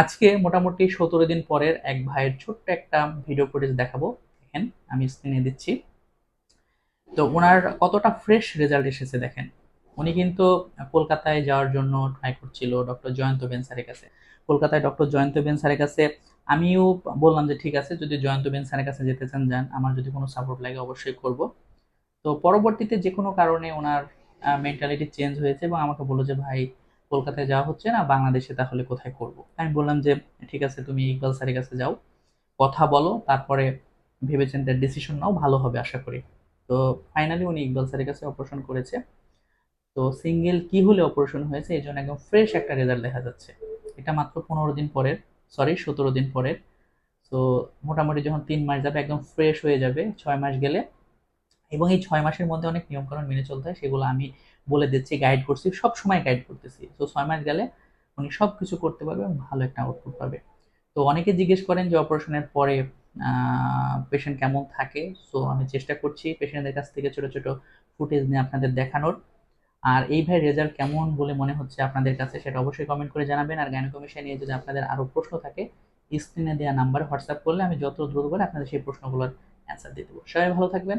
আজকে মোটামুটি সতেরো দিন পরের এক ভাইয়ের ছোট্ট একটা ভিডিও ফুটেজ দেখাবো। দেখেন, আমি স্ক্রিনে দিচ্ছি। তো ওনার কতটা ফ্রেশ রেজাল্ট এসেছে দেখেন। উনি কিন্তু কলকাতায় যাওয়ার জন্য ট্রাই করছিল ডক্টর জয়ন্ত বেন স্যারের কাছে। কলকাতায় ডক্টর জয়ন্ত বেন স্যারের কাছে আমিও বললাম যে, ঠিক আছে, যদি জয়ন্ত বেন স্যারের কাছে যেতে চান, যান। আমার যদি কোনো সাপোর্ট লাগে, অবশ্যই করব। তো পরবর্তীতে যে কোনো কারণে ওনার মেন্টালিটি চেঞ্জ হয়েছে এবং আমাকে বলল যে, ভাই কলকাতায় যাওয়া হচ্ছে না, বাংলাদেশে তাহলে কোথায় করব? আমি বললাম যে, ঠিক আছে, তুমি ইকবাল স্যারের কাছে যাও, কথা বলো, তারপরে ভেবেচিন্তে ডিসিশন নাও, ভালো হবে আশা করি। তো ফাইনালি উনি ইকবাল স্যারের কাছে অপারেশন করেছে। তো সিঙ্গেল কি হলে অপারেশন হয়েছে এই জন্য একদম ফ্রেশ একটা রেজাল্ট দেখা যাচ্ছে। এটা মাত্র পনেরো দিন পরের সরি সতেরো দিন পরের। তো মোটামুটি যখন তিন মাস যাবে, একদম ফ্রেশ হয়ে যাবে। ছয় মাস গেলে এবং এই ছয় মাসের মধ্যে অনেক নিয়মকানুন মেনে চলতে হয়, সেগুলো আমি বলে দিচ্ছি গাইড করছি সব সময় গাইড করতেছি। তো ছয় মাস গেলে উনি সব কিছু করতে পারবে এবং ভালো একটা আউটপুট পাবে। তো অনেকে জিজ্ঞেস করেন যে অপারেশনের পরে পেশেন্ট কেমন থাকে? সো আমি চেষ্টা করছি পেশেন্টদের কাছ থেকে ছোট ছোট ফুটেজ নিয়ে আপনাদের দেখানোর। আর এই ভাই রেজাল্ট কেমন বলে মনে হচ্ছে আপনাদের কাছে সেটা অবশ্যই কমেন্ট করে জানাবেন। আর গাইনোকমিশন নিয়ে যদি আপনাদের আরও প্রশ্ন থাকে স্ক্রিনে দেওয়া নাম্বার হোয়াটসঅ্যাপ করলে আমি যত দ্রুত করে আপনাদের সেই প্রশ্নগুলোর অ্যান্সার দিয়ে দেবো। সবাই ভালো থাকবেন।